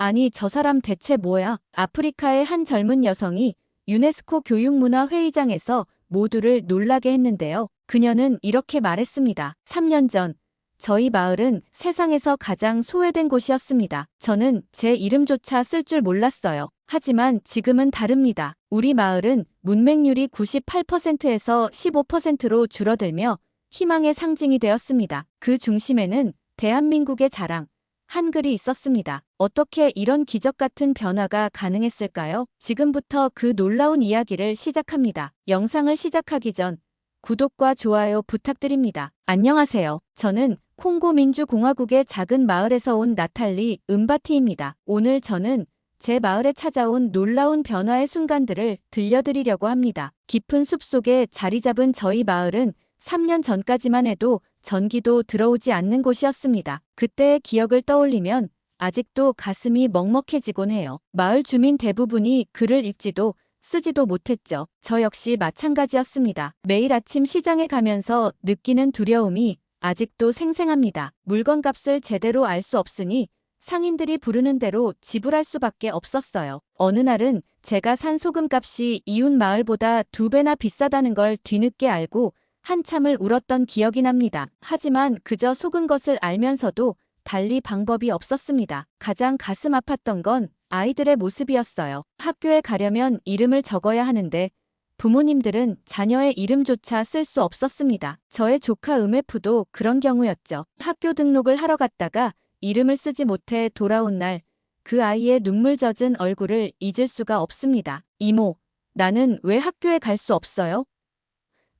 아니, 저 사람 대체 뭐야? 아프리카의 한 젊은 여성이 유네스코 교육문화 회의장에서 모두를 놀라게 했는데요. 그녀는 이렇게 말했습니다. 3년 전, 저희 마을은 세상에서 가장 소외된 곳이었습니다. 저는 제 이름조차 쓸 줄 몰랐어요. 하지만 지금은 다릅니다. 우리 마을은 문맹률이 98%에서 15%로 줄어들며 희망의 상징이 되었습니다. 그 중심에는 대한민국의 자랑, 한글이 있었습니다. 어떻게 이런 기적 같은 변화가 가능했을까요? 지금부터 그 놀라운 이야기를 시작합니다. 영상을 시작하기 전 구독과 좋아요 부탁드립니다. 안녕하세요. 저는 콩고 민주공화국의 작은 마을에서 온 나탈리 은바티입니다. 오늘 저는 제 마을에 찾아온 놀라운 변화의 순간들을 들려드리려고 합니다. 깊은 숲 속에 자리 잡은 저희 마을은 3년 전까지만 해도 전기도 들어오지 않는 곳이었습니다. 그때의 기억을 떠올리면 아직도 가슴이 먹먹해지곤 해요. 마을 주민 대부분이 글을 읽지도 쓰지도 못했죠. 저 역시 마찬가지였습니다. 매일 아침 시장에 가면서 느끼는 두려움이 아직도 생생합니다. 물건값을 제대로 알 수 없으니 상인들이 부르는 대로 지불할 수밖에 없었어요. 어느 날은 제가 산 소금값이 이웃 마을보다 두 배나 비싸다는 걸 뒤늦게 알고 한참을 울었던 기억이 납니다. 하지만 그저 속은 것을 알면서도 달리 방법이 없었습니다. 가장 가슴 아팠던 건 아이들의 모습이었어요. 학교에 가려면 이름을 적어야 하는데 부모님들은 자녀의 이름조차 쓸 수 없었습니다. 저의 조카 음에프도 그런 경우였죠. 학교 등록을 하러 갔다가 이름을 쓰지 못해 돌아온 날, 그 아이의 눈물 젖은 얼굴을 잊을 수가 없습니다. 이모, 나는 왜 학교에 갈 수 없어요?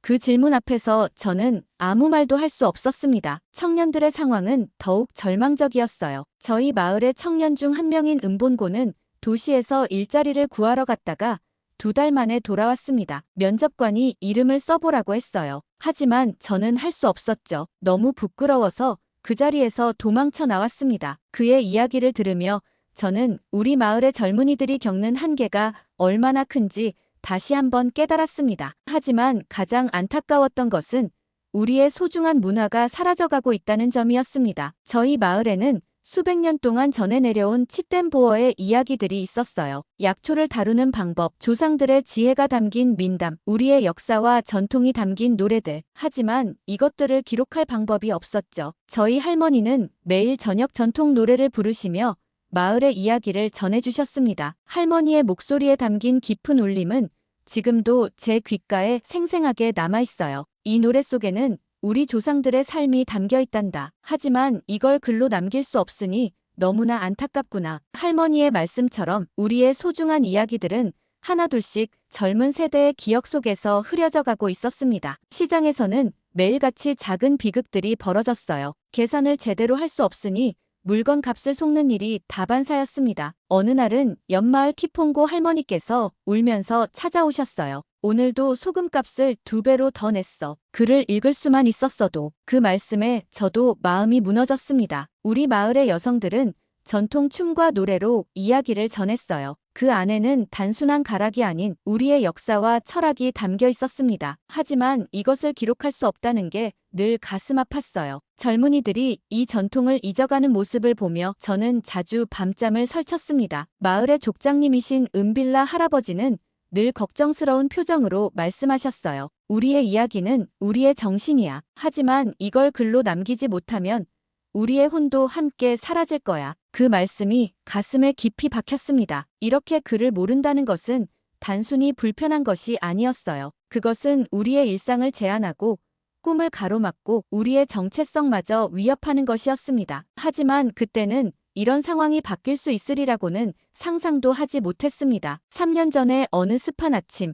그 질문 앞에서 저는 아무 말도 할 수 없었습니다. 청년들의 상황은 더욱 절망적이었어요. 저희 마을의 청년 중 한 명인 은본고는 도시에서 일자리를 구하러 갔다가 두 달 만에 돌아왔습니다. 면접관이 이름을 써보라고 했어요. 하지만 저는 할 수 없었죠. 너무 부끄러워서 그 자리에서 도망쳐 나왔습니다. 그의 이야기를 들으며 저는 우리 마을의 젊은이들이 겪는 한계가 얼마나 큰지 다시 한번 깨달았습니다. 하지만 가장 안타까웠던 것은 우리의 소중한 문화가 사라져가고 있다는 점이었습니다. 저희 마을에는 수백 년 동안 전해 내려온 칫댐 보어의 이야기들이 있었어요. 약초를 다루는 방법, 조상들의 지혜가 담긴 민담, 우리의 역사와 전통이 담긴 노래들. 하지만 이것들을 기록할 방법이 없었죠. 저희 할머니는 매일 저녁 전통 노래를 부르시며 마을의 이야기를 전해주셨습니다. 할머니의 목소리에 담긴 깊은 울림은 지금도 제 귓가에 생생하게 남아있어요. 이 노래 속에는 우리 조상들의 삶이 담겨 있단다. 하지만 이걸 글로 남길 수 없으니 너무나 안타깝구나. 할머니의 말씀처럼 우리의 소중한 이야기들은 하나둘씩 젊은 세대의 기억 속에서 흐려져 가고 있었습니다. 시장에서는 매일같이 작은 비극들이 벌어졌어요. 계산을 제대로 할 수 없으니 물건 값을 속는 일이 다반사였습니다. 어느 날은 연마을 키퐁고 할머니께서 울면서 찾아오셨어요. 오늘도 소금값을 두 배로 더 냈어. 글을 읽을 수만 있었어도 그 말씀에 저도 마음이 무너졌습니다. 우리 마을의 여성들은 전통 춤과 노래로 이야기를 전했어요. 그 안에는 단순한 가락이 아닌 우리의 역사와 철학이 담겨 있었습니다. 하지만 이것을 기록할 수 없다는 게늘 가슴 아팠어요. 젊은이들이 이 전통을 잊어가는 모습을 보며 저는 자주 밤잠을 설쳤습니다. 마을의 족장님이신 은빌라 할아버지는 늘 걱정스러운 표정으로 말씀하셨어요. 우리의 이야기는 우리의 정신이야. 하지만 이걸 글로 남기지 못하면 우리의 혼도 함께 사라질 거야. 그 말씀이 가슴에 깊이 박혔습니다. 이렇게 글을 모른다는 것은 단순히 불편한 것이 아니었어요. 그것은 우리의 일상을 제한하고 꿈을 가로막고 우리의 정체성마저 위협하는 것이었습니다. 하지만 그때는 이런 상황이 바뀔 수 있으리라고는 상상도 하지 못했습니다. 3년 전에 어느 습한 아침,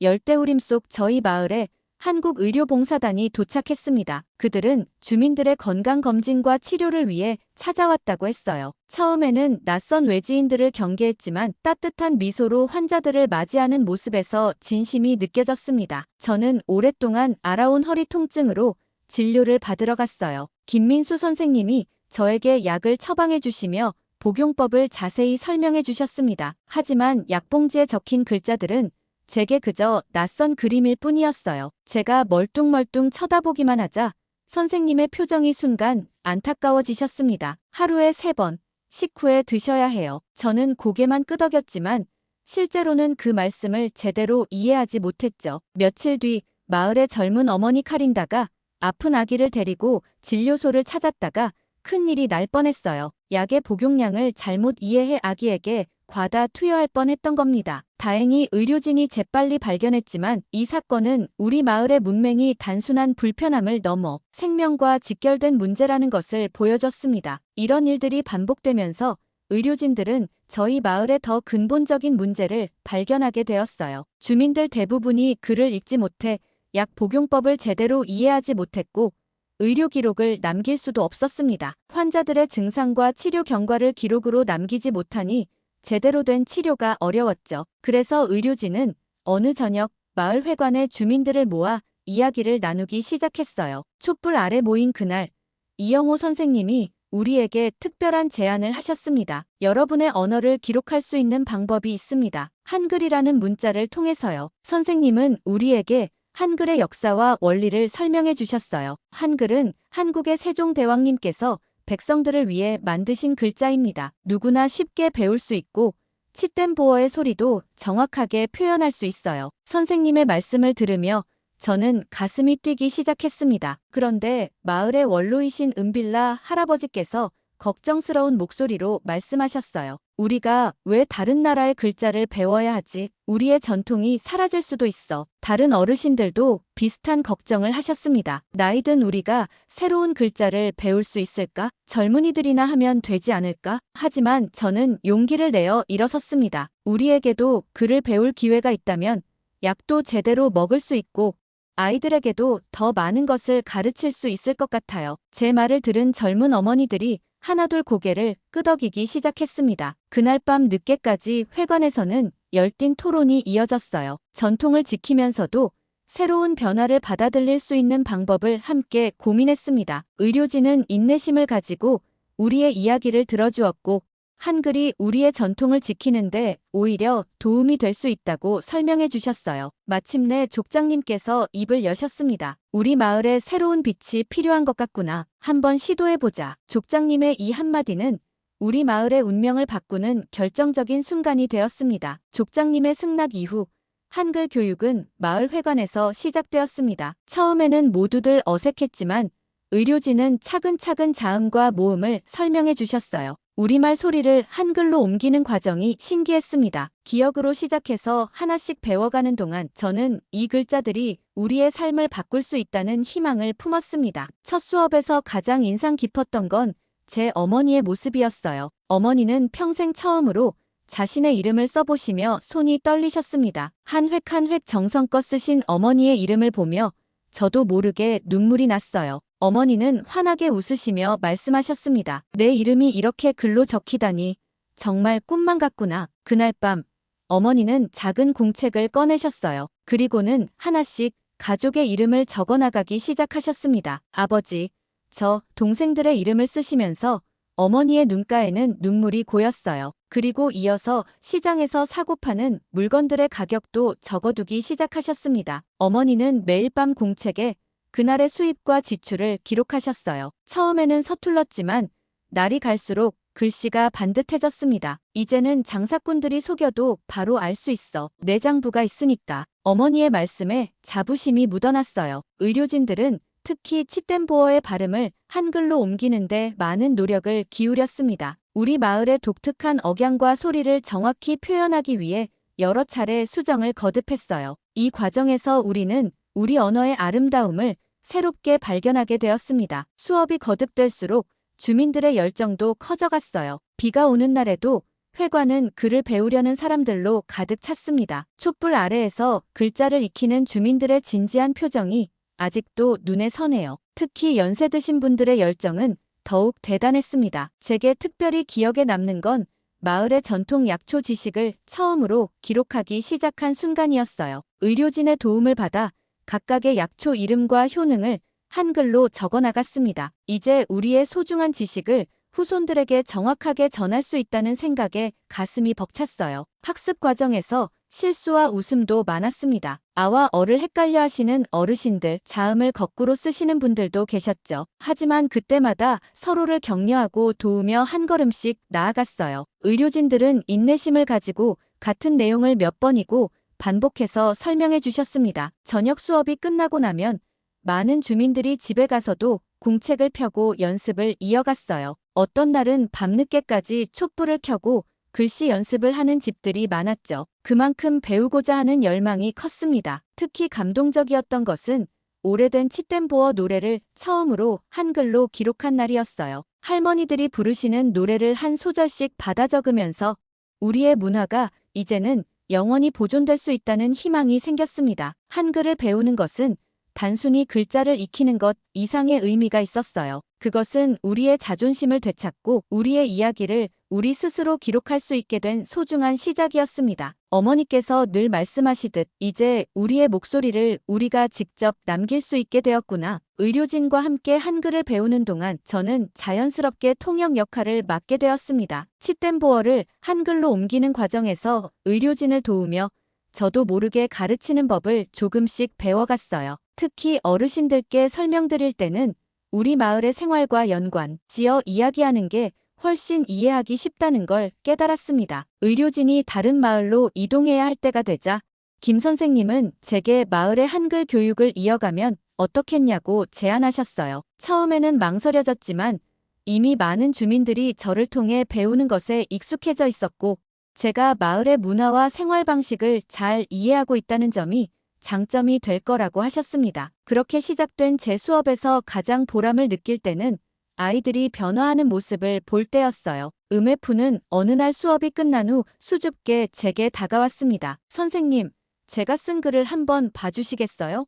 열대우림 속 저희 마을에 한국 의료봉사단이 도착했습니다. 그들은 주민들의 건강검진과 치료를 위해 찾아왔다고 했어요. 처음에는 낯선 외지인들을 경계했지만 따뜻한 미소로 환자들을 맞이하는 모습에서 진심이 느껴졌습니다. 저는 오랫동안 알아온 허리 통증으로 진료를 받으러 갔어요. 김민수 선생님이 저에게 약을 처방해 주시며 복용법을 자세히 설명해 주셨습니다. 하지만 약봉지에 적힌 글자들은 제게 그저 낯선 그림일 뿐이었어요. 제가 멀뚱멀뚱 쳐다보기만 하자 선생님의 표정이 순간 안타까워지셨습니다. 하루에 세 번, 식후에 드셔야 해요. 저는 고개만 끄덕였지만 실제로는 그 말씀을 제대로 이해하지 못했죠. 며칠 뒤 마을의 젊은 어머니 카린다가 아픈 아기를 데리고 진료소를 찾았다가 큰일이 날 뻔했어요. 약의 복용량을 잘못 이해해 아기에게 과다 투여할 뻔했던 겁니다. 다행히 의료진이 재빨리 발견했지만 이 사건은 우리 마을의 문맹이 단순한 불편함을 넘어 생명과 직결된 문제라는 것을 보여줬습니다. 이런 일들이 반복되면서 의료진들은 저희 마을의 더 근본적인 문제를 발견하게 되었어요. 주민들 대부분이 글을 읽지 못해 약 복용법을 제대로 이해하지 못했고 의료 기록을 남길 수도 없었습니다. 환자들의 증상과 치료 경과를 기록으로 남기지 못하니 제대로 된 치료가 어려웠죠. 그래서 의료진은 어느 저녁 마을 회관에 주민들을 모아 이야기를 나누기 시작했어요. 촛불 아래 모인 그날 이영호 선생님이 우리에게 특별한 제안을 하셨습니다. 여러분의 언어를 기록할 수 있는 방법이 있습니다. 한글이라는 문자를 통해서요. 선생님은 우리에게 한글의 역사와 원리를 설명해 주셨어요. 한글은 한국의 세종대왕님께서 백성들을 위해 만드신 글자입니다. 누구나 쉽게 배울 수 있고 치댐 보어의 소리도 정확하게 표현할 수 있어요. 선생님의 말씀을 들으며 저는 가슴이 뛰기 시작했습니다. 그런데 마을의 원로이신 은빌라 할아버지께서 걱정스러운 목소리로 말씀하셨어요. 우리가 왜 다른 나라의 글자를 배워야 하지? 우리의 전통이 사라질 수도 있어. 다른 어르신들도 비슷한 걱정을 하셨습니다. 나이든 우리가 새로운 글자를 배울 수 있을까? 젊은이들이나 하면 되지 않을까? 하지만 저는 용기를 내어 일어섰습니다. 우리에게도 글을 배울 기회가 있다면 약도 제대로 먹을 수 있고 아이들에게도 더 많은 것을 가르칠 수 있을 것 같아요. 제 말을 들은 젊은 어머니들이 하나둘 고개를 끄덕이기 시작했습니다. 그날 밤 늦게까지 회관에서는 열띤 토론이 이어졌어요. 전통을 지키면서도 새로운 변화를 받아들일 수 있는 방법을 함께 고민했습니다. 의료진은 인내심을 가지고 우리의 이야기를 들어주었고 한글이 우리의 전통을 지키는데 오히려 도움이 될 수 있다고 설명해 주셨어요. 마침내 족장님께서 입을 여셨습니다. 우리 마을에 새로운 빛이 필요한 것 같구나. 한번 시도해 보자. 족장님의 이 한마디는 우리 마을의 운명을 바꾸는 결정적인 순간이 되었습니다. 족장님의 승낙 이후 한글 교육은 마을 회관에서 시작되었습니다. 처음에는 모두들 어색했지만 의료진은 차근차근 자음과 모음을 설명해 주셨어요. 우리말 소리를 한글로 옮기는 과정이 신기했습니다. 기억으로 시작해서 하나씩 배워가는 동안 저는 이 글자들이 우리의 삶을 바꿀 수 있다는 희망을 품었습니다. 첫 수업에서 가장 인상 깊었던 건 제 어머니의 모습이었어요. 어머니는 평생 처음으로 자신의 이름을 써보시며 손이 떨리셨습니다. 한 획 한 획 정성껏 쓰신 어머니의 이름을 보며 저도 모르게 눈물이 났어요. 어머니는 환하게 웃으시며 말씀하셨습니다. 내 이름이 이렇게 글로 적히다니 정말 꿈만 같구나. 그날 밤 어머니는 작은 공책을 꺼내셨어요. 그리고는 하나씩 가족의 이름을 적어나가기 시작하셨습니다. 아버지, 저 동생들의 이름을 쓰시면서 어머니의 눈가에는 눈물이 고였어요. 그리고 이어서 시장에서 사고 파는 물건들의 가격도 적어두기 시작하셨습니다. 어머니는 매일 밤 공책에 그날의 수입과 지출을 기록하셨어요. 처음에는 서툴렀지만 날이 갈수록 글씨가 반듯해졌습니다. 이제는 장사꾼들이 속여도 바로 알 수 있어. 내장부가 있으니까. 어머니의 말씀에 자부심이 묻어났어요. 의료진들은 특히 치댐보어의 발음을 한글로 옮기는데 많은 노력을 기울였습니다. 우리 마을의 독특한 억양과 소리를 정확히 표현하기 위해 여러 차례 수정을 거듭했어요. 이 과정에서 우리는 우리 언어의 아름다움을 새롭게 발견하게 되었습니다. 수업이 거듭될수록 주민들의 열정도 커져갔어요. 비가 오는 날에도 회관은 글을 배우려는 사람들로 가득 찼습니다. 촛불 아래에서 글자를 익히는 주민들의 진지한 표정이 아직도 눈에 선해요. 특히 연세 드신 분들의 열정은 더욱 대단했습니다. 제게 특별히 기억에 남는 건 마을의 전통 약초 지식을 처음으로 기록하기 시작한 순간이었어요. 의료진의 도움을 받아 각각의 약초 이름과 효능을 한글로 적어 나갔습니다. 이제 우리의 소중한 지식을 후손들에게 정확하게 전할 수 있다는 생각에 가슴이 벅찼어요. 학습 과정에서 실수와 웃음도 많았습니다. 아와 어를 헷갈려 하시는 어르신들, 자음을 거꾸로 쓰시는 분들도 계셨죠. 하지만 그때마다 서로를 격려하고 도우며 한 걸음씩 나아갔어요. 의료진들은 인내심을 가지고 같은 내용을 몇 번이고 반복해서 설명해 주셨습니다. 저녁 수업이 끝나고 나면 많은 주민들이 집에 가서도 공책을 펴고 연습을 이어갔어요. 어떤 날은 밤늦게까지 촛불을 켜고 글씨 연습을 하는 집들이 많았죠. 그만큼 배우고자 하는 열망이 컸습니다. 특히 감동적이었던 것은 오래된 치댐보어 노래를 처음으로 한글로 기록한 날이었어요. 할머니들이 부르시는 노래를 한 소절씩 받아 적으면서 우리의 문화가 이제는 영원히 보존될 수 있다는 희망이 생겼습니다. 한글을 배우는 것은 단순히 글자를 익히는 것 이상의 의미가 있었어요. 그것은 우리의 자존심을 되찾고 우리의 이야기를 우리 스스로 기록할 수 있게 된 소중한 시작이었습니다. 어머니께서 늘 말씀하시듯 이제 우리의 목소리를 우리가 직접 남길 수 있게 되었구나. 의료진과 함께 한글을 배우는 동안 저는 자연스럽게 통역 역할을 맡게 되었습니다. 치댐보어를 한글로 옮기는 과정에서 의료진을 도우며 저도 모르게 가르치는 법을 조금씩 배워갔어요. 특히 어르신들께 설명드릴 때는 우리 마을의 생활과 연관, 지어 이야기하는 게 훨씬 이해하기 쉽다는 걸 깨달았습니다. 의료진이 다른 마을로 이동해야 할 때가 되자 김 선생님은 제게 마을의 한글 교육을 이어가면 어떻겠냐고 제안하셨어요. 처음에는 망설여졌지만 이미 많은 주민들이 저를 통해 배우는 것에 익숙해져 있었고 제가 마을의 문화와 생활 방식을 잘 이해하고 있다는 점이 장점이 될 거라고 하셨습니다. 그렇게 시작된 제 수업에서 가장 보람을 느낄 때는 아이들이 변화하는 모습을 볼 때였어요. 음회푸는 어느 날 수업이 끝난 후 수줍게 제게 다가왔습니다. 선생님, 제가 쓴 글을 한번 봐주시겠어요?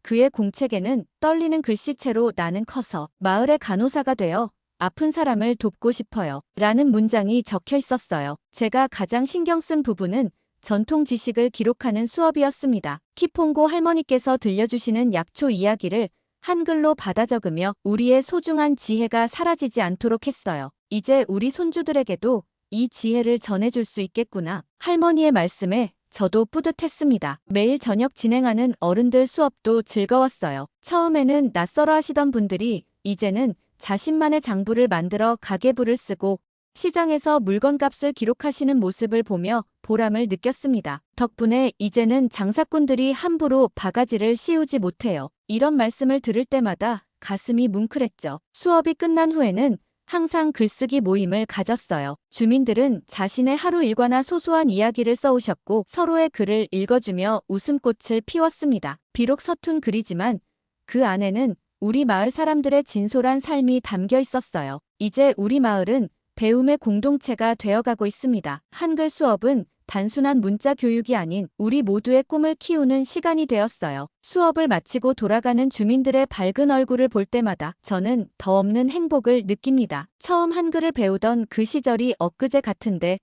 그의 공책에는 떨리는 글씨체로 나는 커서 마을의 간호사가 되어 아픈 사람을 돕고 싶어요. 라는 문장이 적혀 있었어요. 제가 가장 신경 쓴 부분은 전통 지식을 기록하는 수업이었습니다. 키퐁고 할머니께서 들려주시는 약초 이야기를 한글로 받아 적으며 우리의 소중한 지혜가 사라지지 않도록 했어요. 이제 우리 손주들에게도 이 지혜를 전해줄 수 있겠구나. 할머니의 말씀에 저도 뿌듯했습니다. 매일 저녁 진행하는 어른들 수업도 즐거웠어요. 처음에는 낯설어 하시던 분들이 이제는 자신만의 장부를 만들어 가계부를 쓰고 시장에서 물건값을 기록하시는 모습을 보며 보람을 느꼈습니다. 덕분에 이제는 장사꾼들이 함부로 바가지를 씌우지 못해요. 이런 말씀을 들을 때마다 가슴이 뭉클했죠. 수업이 끝난 후에는 항상 글쓰기 모임을 가졌어요. 주민들은 자신의 하루 일과나 소소한 이야기를 써오셨고 서로의 글을 읽어주며 웃음꽃을 피웠습니다. 비록 서툰 글이지만 그 안에는 우리 마을 사람들의 진솔한 삶이 담겨 있었어요. 이제 우리 마을은 배움의 공동체가 되어가고 있습니다. 한글 수업은 단순한 문자 교육이 아닌 우리 모두의 꿈을 키우는 시간이 되었어요. 수업을 마치고 돌아가는 주민들의 밝은 얼굴을 볼 때마다 저는 더 없는 행복을 느낍니다. 처음 한글을 배우던 그 시절이 엊그제 같은데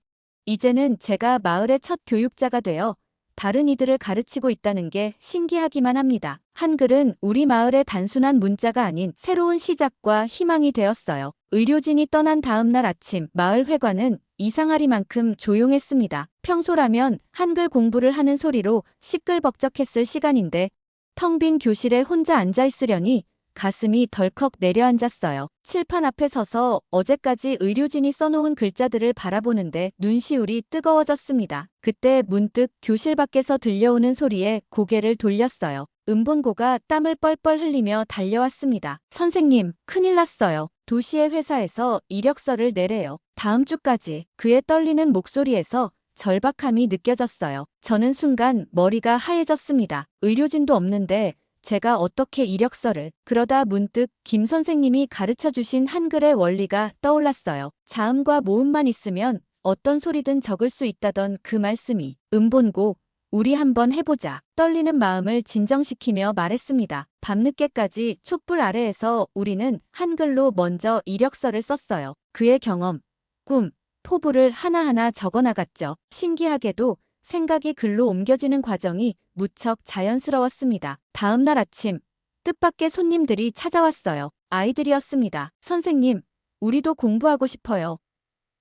이제는 제가 마을의 첫 교육자가 되어 다른 이들을 가르치고 있다는 게 신기하기만 합니다. 한글은 우리 마을의 단순한 문자가 아닌 새로운 시작과 희망이 되었어요. 의료진이 떠난 다음 날 아침 마을 회관은 이상하리만큼 조용했습니다. 평소라면 한글 공부를 하는 소리로 시끌벅적했을 시간인데 텅 빈 교실에 혼자 앉아 있으려니 가슴이 덜컥 내려앉았어요. 칠판 앞에 서서 어제까지 의료진이 써놓은 글자들을 바라보는데 눈시울이 뜨거워졌습니다. 그때 문득 교실 밖에서 들려오는 소리에 고개를 돌렸어요. 은본고가 땀을 뻘뻘 흘리며 달려왔습니다. 선생님, 큰일 났어요. 도시의 회사에서 이력서를 내래요. 다음 주까지 그의 떨리는 목소리에서 절박함이 느껴졌어요. 저는 순간 머리가 하얘졌습니다. 의료진도 없는데 제가 어떻게 이력서를 그러다 문득 김 선생님이 가르쳐 주신 한글의 원리가 떠올랐어요. 자음과 모음만 있으면 어떤 소리든 적을 수 있다던 그 말씀이 음본고 우리 한번 해보자. 떨리는 마음을 진정시키며 말했습니다. 밤늦게까지 촛불 아래에서 우리는 한글로 먼저 이력서를 썼어요. 그의 경험, 꿈, 포부를 하나하나 적어나갔죠. 신기하게도 생각이 글로 옮겨지는 과정이 무척 자연스러웠습니다. 다음 날 아침, 뜻밖의 손님들이 찾아왔어요. 아이들이었습니다. 선생님, 우리도 공부하고 싶어요.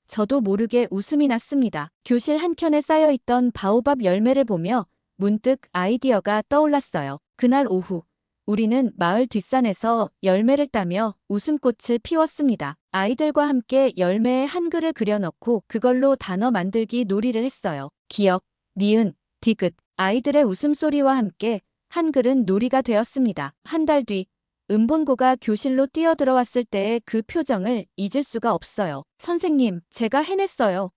저도 모르게 웃음이 났습니다. 교실 한켠에 쌓여있던 바오밥 열매를 보며 문득 아이디어가 떠올랐어요. 그날 오후, 우리는 마을 뒷산에서 열매를 따며 웃음꽃을 피웠습니다. 아이들과 함께 열매에 한글을 그려넣고 그걸로 단어 만들기 놀이를 했어요. 기억, 니은, 디귿. 아이들의 웃음소리와 함께 한글은 놀이가 되었습니다. 한 달 뒤, 은본고가 교실로 뛰어들어왔을 때의 그 표정을 잊을 수가 없어요. 선생님, 제가 해냈어요.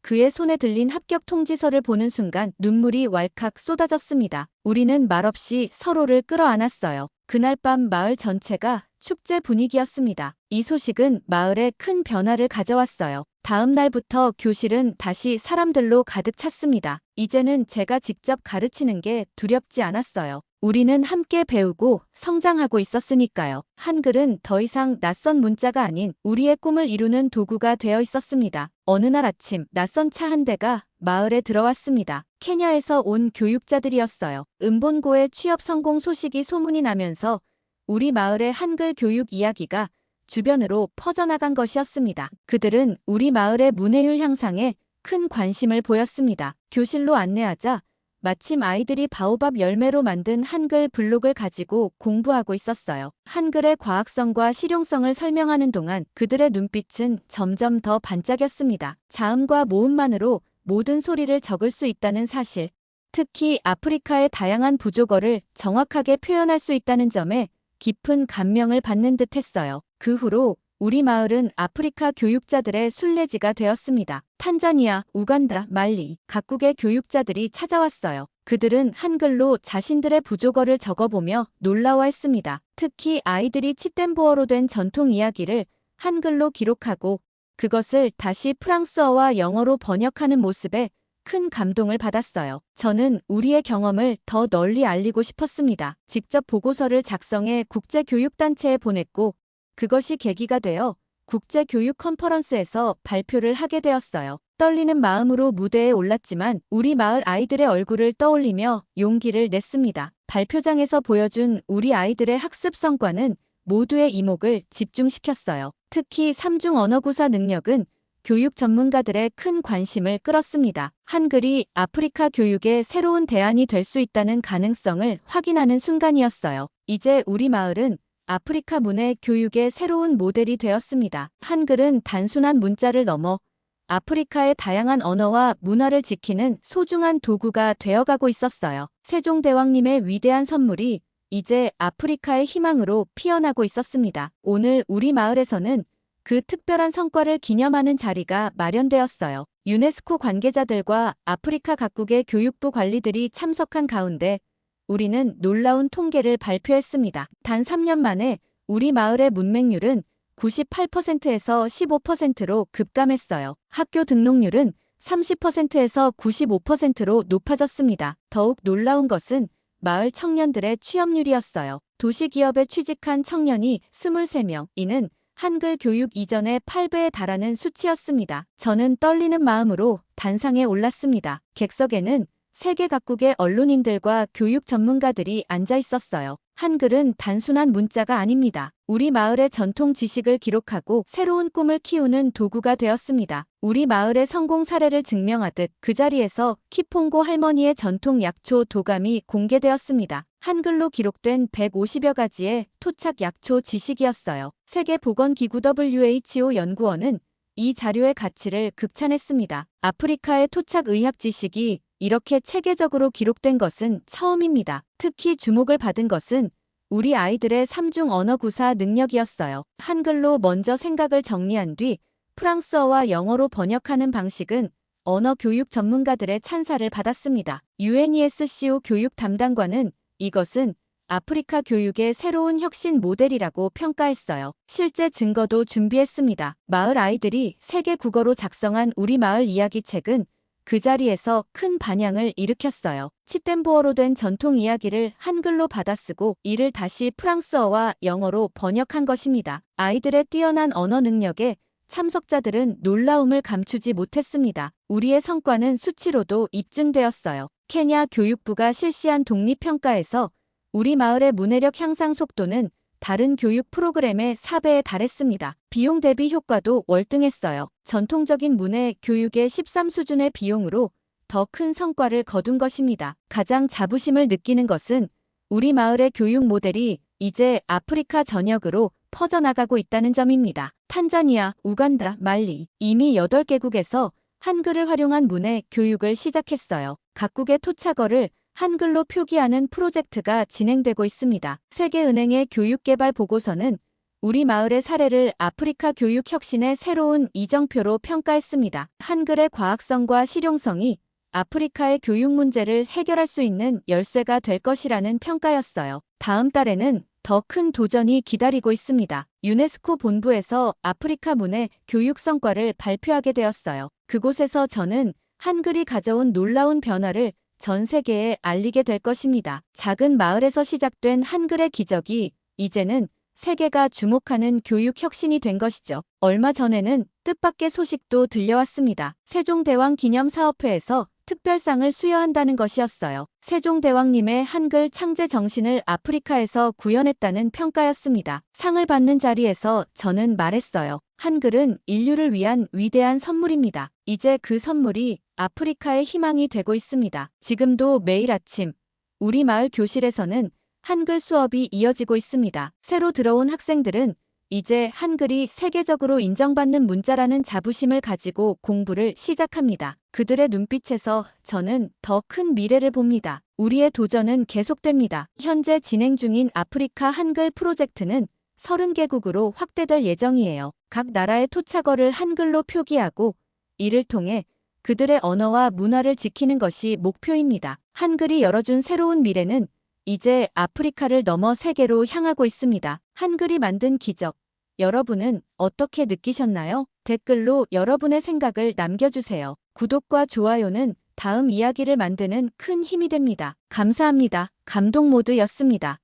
그의 손에 들린 합격 통지서를 보는 순간 눈물이 왈칵 쏟아졌습니다. 우리는 말없이 서로를 끌어안았어요. 그날 밤 마을 전체가 축제 분위기였습니다. 이 소식은 마을에 큰 변화를 가져왔어요. 다음 날부터 교실은 다시 사람들로 가득 찼습니다. 이제는 제가 직접 가르치는 게 두렵지 않았어요. 우리는 함께 배우고 성장하고 있었으니까요. 한글은 더 이상 낯선 문자가 아닌 우리의 꿈을 이루는 도구가 되어 있었습니다. 어느 날 아침 낯선 차 한 대가 마을에 들어왔습니다. 케냐에서 온 교육자들이었어요. 은본고의 취업 성공 소식이 소문이 나면서 우리 마을의 한글 교육 이야기가 주변으로 퍼져나간 것이었습니다. 그들은 우리 마을의 문해율 향상에 큰 관심을 보였습니다. 교실로 안내하자 마침 아이들이 바오밥 열매로 만든 한글 블록을 가지고 공부하고 있었어요. 한글의 과학성과 실용성을 설명하는 동안 그들의 눈빛은 점점 더 반짝였습니다. 자음과 모음만으로 모든 소리를 적을 수 있다는 사실. 특히 아프리카의 다양한 부족어를 정확하게 표현할 수 있다는 점에 깊은 감명을 받는 듯 했어요. 그 후로 우리 마을은 아프리카 교육자들의 순례지가 되었습니다. 탄자니아, 우간다, 말리, 각국의 교육자들이 찾아왔어요. 그들은 한글로 자신들의 부족어를 적어보며 놀라워했습니다. 특히 아이들이 치템보어로 된 전통 이야기를 한글로 기록하고 그것을 다시 프랑스어와 영어로 번역하는 모습에 큰 감동을 받았어요. 저는 우리의 경험을 더 널리 알리고 싶었습니다. 직접 보고서를 작성해 국제교육단체에 보냈고 그것이 계기가 되어 국제교육 컨퍼런스에서 발표를 하게 되었어요. 떨리는 마음으로 무대에 올랐지만 우리 마을 아이들의 얼굴을 떠올리며 용기를 냈습니다. 발표장에서 보여준 우리 아이들의 학습 성과는 모두의 이목을 집중시켰어요. 특히 삼중 언어구사 능력은 교육 전문가들의 큰 관심을 끌었습니다. 한글이 아프리카 교육의 새로운 대안이 될 수 있다는 가능성을 확인하는 순간이었어요. 이제 우리 마을은 아프리카 문해 교육의 새로운 모델이 되었습니다. 한글은 단순한 문자를 넘어 아프리카의 다양한 언어와 문화를 지키는 소중한 도구가 되어가고 있었어요. 세종대왕님의 위대한 선물이 이제 아프리카의 희망으로 피어나고 있었습니다. 오늘 우리 마을에서는 그 특별한 성과를 기념하는 자리가 마련되었어요. 유네스코 관계자들과 아프리카 각국의 교육부 관리들이 참석한 가운데 우리는 놀라운 통계를 발표했습니다. 단 3년 만에 우리 마을의 문맹률은 98%에서 15%로 급감했어요. 학교 등록률은 30%에서 95%로 높아졌습니다. 더욱 놀라운 것은 마을 청년들의 취업률이었어요. 도시기업에 취직한 청년이 23명, 이는 한글 교육 이전의 8배에 달하는 수치였습니다. 저는 떨리는 마음으로 단상에 올랐습니다. 객석에는 세계 각국의 언론인들과 교육 전문가들이 앉아 있었어요. 한글은 단순한 문자가 아닙니다. 우리 마을의 전통 지식을 기록하고 새로운 꿈을 키우는 도구가 되었습니다. 우리 마을의 성공 사례를 증명하듯 그 자리에서 키퐁고 할머니의 전통 약초 도감이 공개되었습니다. 한글로 기록된 150여 가지의 토착 약초 지식이었어요. 세계보건기구 WHO 연구원은 이 자료의 가치를 극찬했습니다. 아프리카의 토착 의학 지식이 이렇게 체계적으로 기록된 것은 처음입니다. 특히 주목을 받은 것은 우리 아이들의 삼중 언어 구사 능력이었어요. 한글로 먼저 생각을 정리한 뒤 프랑스어와 영어로 번역하는 방식은 언어 교육 전문가들의 찬사를 받았습니다. UNESCO 교육 담당관은 이것은 아프리카 교육의 새로운 혁신 모델이라고 평가했어요. 실제 증거도 준비했습니다. 마을 아이들이 세계 국어로 작성한 우리 마을 이야기 책은 그 자리에서 큰 반향을 일으켰어요. 치템보어로 된 전통 이야기를 한글로 받아쓰고 이를 다시 프랑스어와 영어로 번역한 것입니다. 아이들의 뛰어난 언어 능력에 참석자들은 놀라움을 감추지 못했습니다. 우리의 성과는 수치로도 입증되었어요. 케냐 교육부가 실시한 독립평가에서 우리 마을의 문해력 향상 속도는 다른 교육 프로그램의 4배에 달했습니다. 비용 대비 효과도 월등했어요. 전통적인 문해 교육의 13 수준의 비용으로 더 큰 성과를 거둔 것입니다. 가장 자부심을 느끼는 것은 우리 마을의 교육 모델이 이제 아프리카 전역으로 퍼져나가고 있다는 점입니다. 탄자니아, 우간다, 말리 이미 8개국에서 한글을 활용한 문해 교육을 시작했어요. 각국의 토착어를 한글로 표기하는 프로젝트가 진행되고 있습니다. 세계은행의 교육개발 보고서는 우리 마을의 사례를 아프리카 교육 혁신의 새로운 이정표로 평가했습니다. 한글의 과학성과 실용성이 아프리카의 교육 문제를 해결할 수 있는 열쇠가 될 것이라는 평가였어요. 다음 달에는 더 큰 도전이 기다리고 있습니다. 유네스코 본부에서 아프리카 문해 교육 성과를 발표하게 되었어요. 그곳에서 저는 한글이 가져온 놀라운 변화를 전 세계에 알리게 될 것입니다. 작은 마을에서 시작된 한글의 기적이 이제는 세계가 주목하는 교육 혁신이 된 것이죠. 얼마 전에는 뜻밖의 소식도 들려왔습니다. 세종대왕 기념사업회에서 특별상을 수여한다는 것이었어요. 세종대왕님의 한글 창제 정신을 아프리카에서 구현했다는 평가였습니다. 상을 받는 자리에서 저는 말했어요. 한글은 인류를 위한 위대한 선물입니다. 이제 그 선물이 아프리카의 희망이 되고 있습니다. 지금도 매일 아침 우리 마을 교실에서는 한글 수업이 이어지고 있습니다. 새로 들어온 학생들은 이제 한글이 세계적으로 인정받는 문자라는 자부심을 가지고 공부를 시작합니다. 그들의 눈빛에서 저는 더 큰 미래를 봅니다. 우리의 도전은 계속됩니다. 현재 진행 중인 아프리카 한글 프로젝트는 30개국으로 확대될 예정이에요. 각 나라의 토착어를 한글로 표기하고 이를 통해 그들의 언어와 문화를 지키는 것이 목표입니다. 한글이 열어준 새로운 미래는 이제 아프리카를 넘어 세계로 향하고 있습니다. 한글이 만든 기적. 여러분은 어떻게 느끼셨나요? 댓글로 여러분의 생각을 남겨주세요. 구독과 좋아요는 다음 이야기를 만드는 큰 힘이 됩니다. 감사합니다. 감동 모드였습니다.